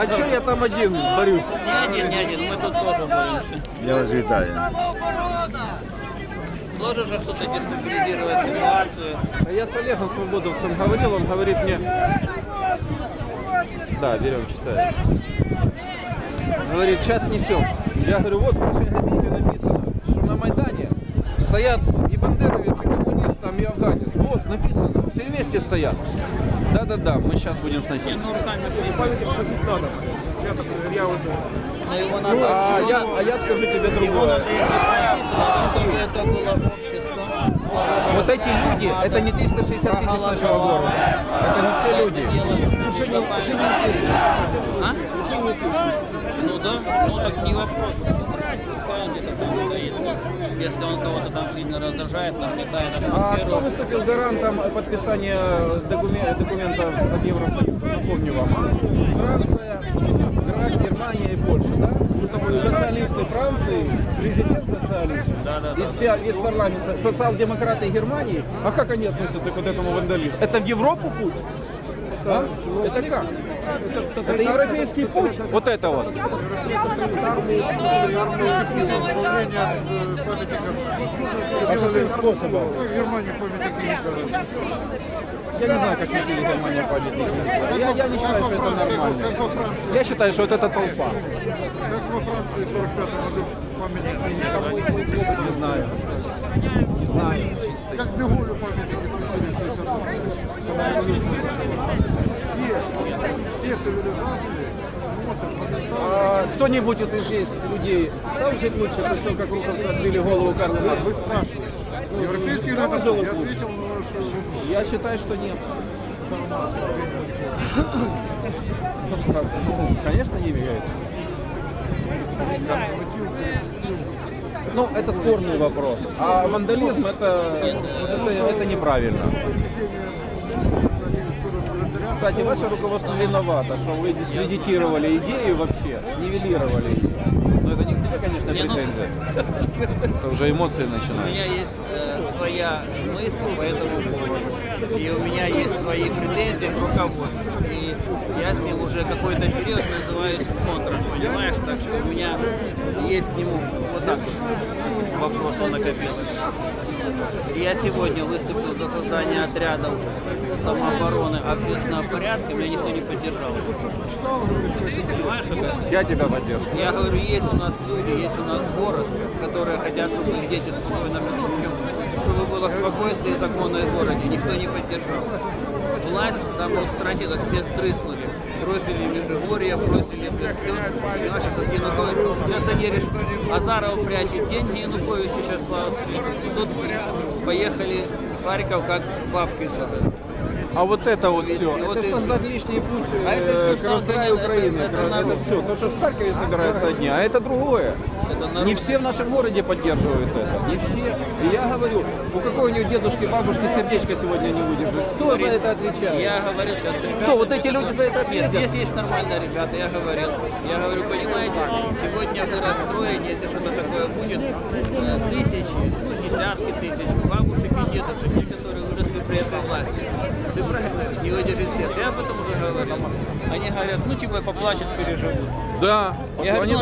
А что я там один борюсь? Не один, не один, мы тут тоже боремся. Я вас вітаю. Должен же кто-то дестабилизировать ситуацию. А я с Олегом Свободовцем говорил, он говорит мне... Да, берем, читаем. Говорит, сейчас несем. Я говорю, вот в вашей газете написано, что на Майдане стоят и бандеровец, и коммунист, там, и афганец. Вот, написано, все вместе стоят. Да-да-да, мы сейчас будем сносить. Ну, руками Я вот- его Ну, надо... а, я, а я скажу тебе другое. Вот эти люди, это не 360 тысяч нашего города. Это не все люди. А? Ну да, ну так не вопрос. Если он кого-то там сильно раздражает, нагнетает А кто выступил гарантом подписания докумен- документов от Евросоюза? Напомню вам. Франция, Германия, и Польша, да? Социалисты Франции, президент социалист. И вся, весь парламент, со- социал-демократы Германии. А как они относятся к вот этому вандализму? Это в Европу путь? А? Это как? Это, это европейский путь? Вот это вот. А каким способом? В Германии памятник. Я не знаю, как видели Германия памятники. Я, я не считаю, что это нормально. Я считаю, что вот это толпа. Как во Франции в 45 году Николаю. Не знаю. Не знаю. Как Деголю памятник Все, все цивилизации. А кто-нибудь вот из здесь людей стал жить лучше после того, как руховцы отбили голову Карла Маркса? Европейский рынок, я ответил на вопрос. Я считаю, что нет. Ну, Конечно, не меняется. Ну, это спорный вопрос. А вандализм это, это, это неправильно. Кстати, ваше руководство виновато, что вы дискредитировали идею вообще, нивелировали. Но это не конечно, Не, ну-. Это уже эмоции У начинают. меня есть э, своя мысль по этому поводу. И у меня есть свои претензии к руководству. И я с ним уже какой-то период называюсь контра. Понимаешь? Так что у меня есть к нему вот так вот вопросов накопилось. И Я сегодня выступил за создание отрядов самообороны общественного порядка, меня никто не поддержал. Я тебя поддерживаю. Я говорю, есть у нас люди, есть у нас город, которые хотят, чтобы их дети спокойно жили, чтобы было спокойствие и законное в городе. Никто не поддержал. Власть самоустранилась, все стрыснули. Бросили Межигорье, бросили все. Понимаешь, это Янукович. Сейчас они решили, Азаров прячет деньги, Янукович сейчас слава встретится. И тут поехали в Харьков, как бабки сюда. А вот это вот все, Вот это создать лишний путь А это э, к раздраю Украины. это- Это, это все. То, что в Харькове собираются одни, а это другое. Это. Не все в нашем городе поддерживают это. Не все. И я говорю, у какой у него дедушки, бабушки сердечко сегодня не выдержит. Кто за это отвечает? Я говорю сейчас, ребята, Кто? Вот эти люди за это ответят? здесь есть нормальные ребята, я говорил. Я говорю, понимаете, сегодня вы расстроены, если что-то такое будет, э, тысячи, ну, десятки тысяч бабушек и дедушек, те, которые выросли при этой власти. Ты говоришь, не выдержит всех. Я об этом уже говорил. Они говорят, ну, типа, поплачут, переживут. Да. Я говорю, ну,